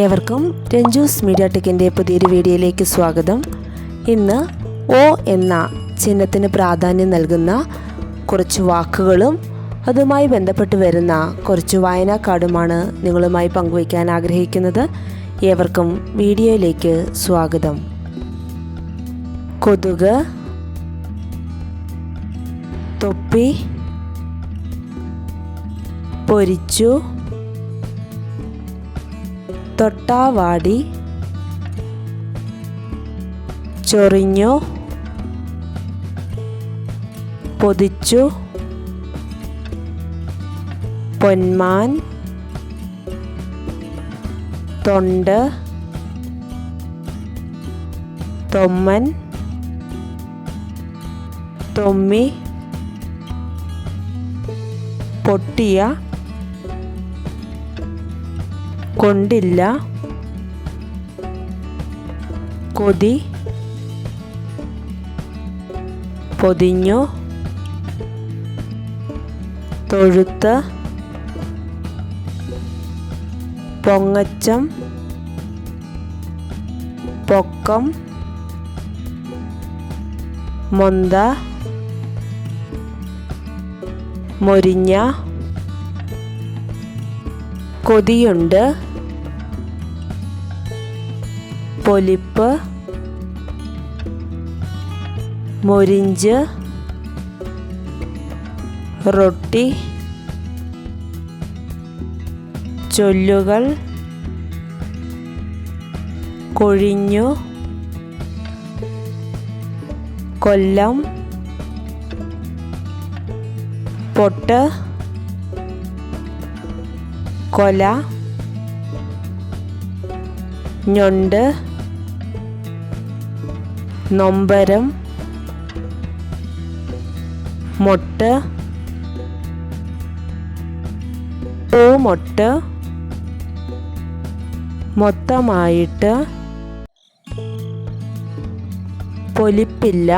ഏവർക്കും രഞ്ജൂസ് മീഡിയ ടെക്കിന്റെ പുതിയൊരു വീഡിയോയിലേക്ക് സ്വാഗതം. ഇന്ന് ഒ എന്ന ചിഹ്നത്തിന് പ്രാധാന്യം നൽകുന്ന കുറച്ച് വാക്കുകളും അതുമായി ബന്ധപ്പെട്ട് വരുന്ന കുറച്ച് വായനാക്കാർഡുമാണ് നിങ്ങളുമായി പങ്കുവയ്ക്കാൻ ആഗ്രഹിക്കുന്നത്. ഏവർക്കും വീഡിയോയിലേക്ക് സ്വാഗതം. കൊതുക് തൊപ്പി പൊരിച്ചു തൊട്ടാവാടി ചൊറിഞ്ഞു പൊതിച്ചു പൊന്മാൻ തൊണ്ട് തൊമ്മൻ തൊമ്മി പൊട്ടിയ കൊണ്ടില്ല. കൊതി പൊതിഞ്ഞു. തൊഴുത്ത് പൊങ്ങച്ചം പൊക്കം മൊന്ത മൊരിഞ്ഞ കൊതിയുണ്ട്. പൊലിപ്പ് മൊരിഞ്ച് റൊട്ടി ചൊല്ലുകൾ കൊഴിഞ്ഞു കൊല്ലം പൊട്ട് കൊല ഞൊണ്ട് നൊമ്പരം മൊട്ട് പൂമൊട്ട് മൊത്തമായിട്ട് പൊലിപ്പില്ല.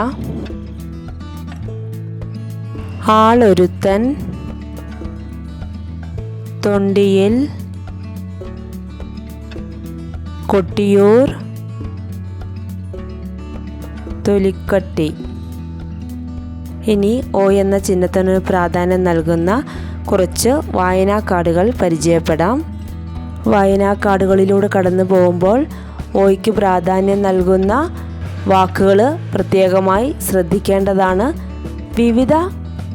ആളൊരുത്തൻ തൊണ്ടിയിൽ കൊട്ടിയൂർ തൊലിക്കട്ടി. ഇനി ഒ എന്ന ചിഹ്നത്തിന് പ്രാധാന്യം നൽകുന്ന കുറച്ച് വായനാ കാർഡുകൾ പരിചയപ്പെടാം. വായനാ കാർഡുകളിലൂടെ കടന്നു പോകുമ്പോൾ ഒയ്ക്ക് പ്രാധാന്യം നൽകുന്ന വാക്കുകൾ പ്രത്യേകമായി ശ്രദ്ധിക്കേണ്ടതാണ്. വിവിധ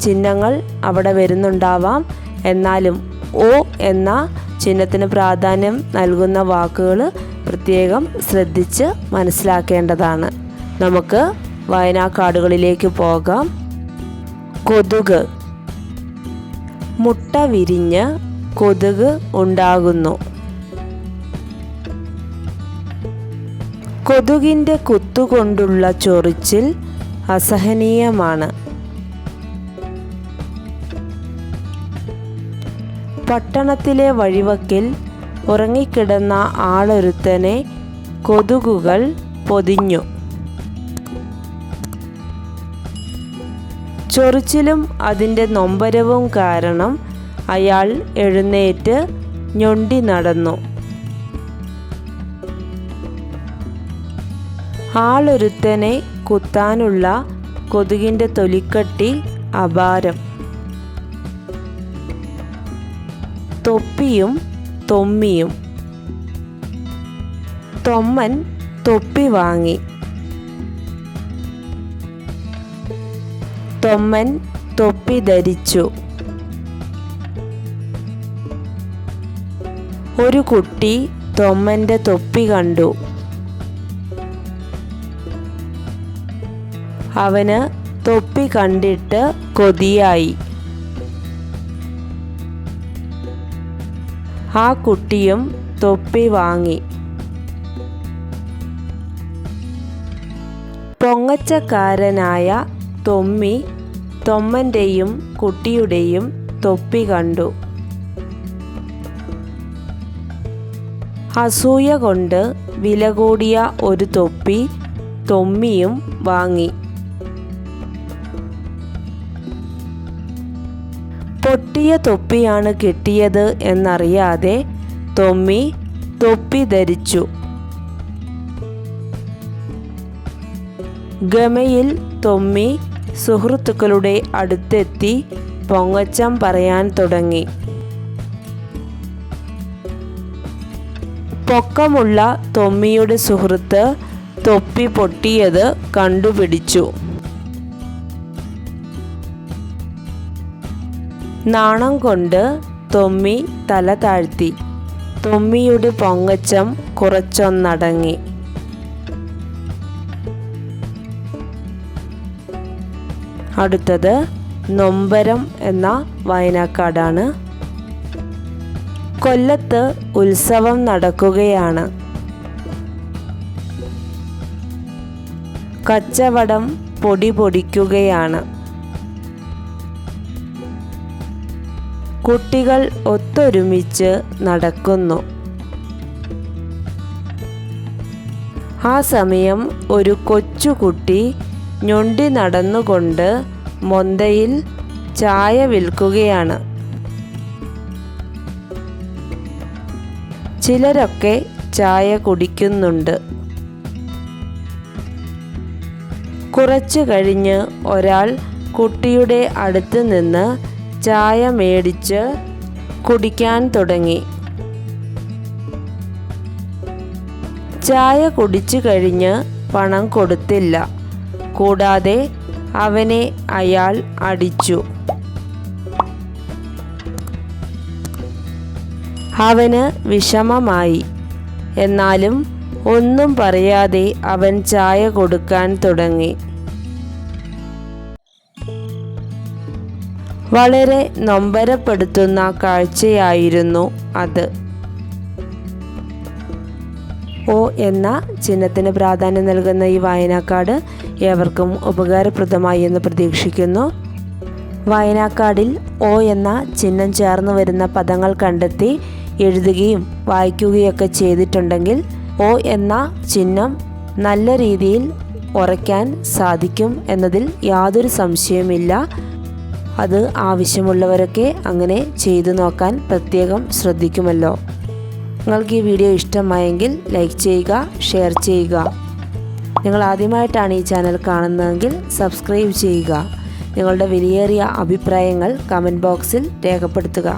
ചിഹ്നങ്ങൾ അവിടെ വരുന്നുണ്ടാവാം. എന്നാലും ഒ എന്ന ചിഹ്നത്തിന് പ്രാധാന്യം നൽകുന്ന വാക്കുകൾ പ്രത്യേകം ശ്രദ്ധിച്ച് മനസ്സിലാക്കേണ്ടതാണ്. നമുക്ക് വയനാക്കാടുകളിലേക്ക് പോകാം. കൊതുക്. മുട്ട വിരിഞ്ഞ് കൊതുക് ഉണ്ടാകുന്നു. കൊതുകിന്റെ കുത്തുകൊണ്ടുള്ള ചൊറിച്ചിൽ അസഹനീയമാണ്. പട്ടണത്തിലെ വഴിവക്കിൽ ഉറങ്ങിക്കിടന്ന ആളൊരുത്തനെ കൊതുകുകൾ പൊതിഞ്ഞു. ചൊറിച്ചിലും അതിന്റെ നൊമ്പരവും കാരണം അയാൾ എഴുന്നേറ്റ് ഞൊണ്ടി നടന്നു. ആളൊരുത്തനെ കുത്താനുള്ള കൊതുകിന്റെ തൊലിക്കട്ടി അപാരം. തൊപ്പിയും തൊമ്മിയും. തൊമ്മൻ തൊപ്പി വാങ്ങി. തൊമ്മൻ തൊപ്പി ധരിച്ചു. ഒരു കുട്ടി തൊമ്മന്റെ തൊപ്പി കണ്ടു. അവന് തൊപ്പി കണ്ടിട്ട് കൊതിയായി. ആ കുട്ടിയും തൊപ്പി വാങ്ങി. പൊങ്ങച്ചക്കാരനായ തൊമ്മി തൊമ്മന്റെയും കുട്ടിയുടെയും തൊപ്പി കണ്ടു. അസൂയ കൊണ്ട് വില കൂടിയ ഒരു തൊപ്പി തൊമ്മിയും വാങ്ങി. പൊട്ടിയ തൊപ്പിയാണ് കിട്ടിയത് എന്നറിയാതെ തൊമ്മി തൊപ്പി ധരിച്ചു. ഗമയിൽ തൊമ്മി സുഹൃത്തുക്കളുടെ അടുത്തെത്തി പൊങ്ങച്ചം പറയാൻ തുടങ്ങി. പൊക്കമുള്ള തൊമ്മിയുടെ സുഹൃത്ത് തൊപ്പി പൊട്ടിയത് കണ്ടുപിടിച്ചു. നാണം കൊണ്ട് തൊമ്മി തല താഴ്ത്തി. തൊമ്മിയുടെ പൊങ്ങച്ചം കുറച്ചൊന്നടങ്ങി. അടുത്തത് നൊമ്പരം എന്ന വയനാക്കാടാണ്. കൊല്ലത്ത് ഉത്സവം നടക്കുകയാണ്. കച്ചവടം പൊടി പൊടിക്കുകയാണ്. കുട്ടികൾ ഒത്തൊരുമിച്ച് നടക്കുന്നു. ആ സമയം ഒരു കൊച്ചുകുട്ടി ഞൊണ്ടി നടന്നുകൊണ്ട് മൊന്തയിൽ ചായ വിൽക്കുകയാണ്. ചിലരൊക്കെ ചായ കുടിക്കുന്നുണ്ട്. കുറച്ചു കഴിഞ്ഞ് ഒരാൾ കുട്ടിയുടെ അടുത്ത് നിന്ന് ചായ മേടിച്ച് കുടിക്കാൻ തുടങ്ങി. ചായ കുടിച്ചു കഴിഞ്ഞ് പണം കൊടുത്തില്ല. കൂടാതെ അവനെ അയാൾ അടിച്ചു. അവന് വിഷമമായി. എന്നാലും ഒന്നും പറയാതെ അവൻ ചായ കൊടുക്കാൻ തുടങ്ങി. വളരെ നൊമ്പരപ്പെടുത്തുന്ന കാഴ്ചയായിരുന്നു അത്. ഓ എന്ന ചിഹ്നത്തിന് പ്രാധാന്യം നൽകുന്ന ഈ വായനാക്കാട് ഏവർക്കും ഉപകാരപ്രദമായി എന്ന് പ്രതീക്ഷിക്കുന്നു. വായനാക്കാടിൽ ഒ എന്ന ചിഹ്നം ചേർന്ന് വരുന്ന പദങ്ങൾ കണ്ടെത്തി എഴുതുകയും വായിക്കുകയൊക്കെ ചെയ്തിട്ടുണ്ടെങ്കിൽ ഒ എന്ന ചിഹ്നം നല്ല രീതിയിൽ ഉറയ്ക്കാൻ സാധിക്കും എന്നതിൽ യാതൊരു സംശയവുമില്ല. അത് ആവശ്യമുള്ളവരൊക്കെ അങ്ങനെ ചെയ്തു നോക്കാൻ പ്രത്യേകം ശ്രദ്ധിക്കുമല്ലോ. നിങ്ങൾക്ക് ഈ വീഡിയോ ഇഷ്ടമായെങ്കിൽ ലൈക്ക് ചെയ്യുക ഷെയർ ചെയ്യുക. നിങ്ങൾ ആദ്യമായിട്ടാണ് ഈ ചാനൽ കാണുന്നതെങ്കിൽ സബ്സ്ക്രൈബ് ചെയ്യുക. നിങ്ങളുടെ വിലയേറിയ അഭിപ്രായങ്ങൾ കമന്റ് ബോക്സിൽ രേഖപ്പെടുത്തുക.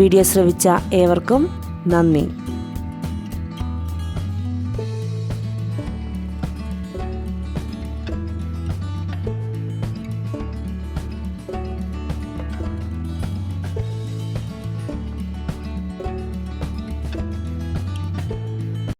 വീഡിയോ ശ്രവിച്ച ഏവർക്കും നന്ദി.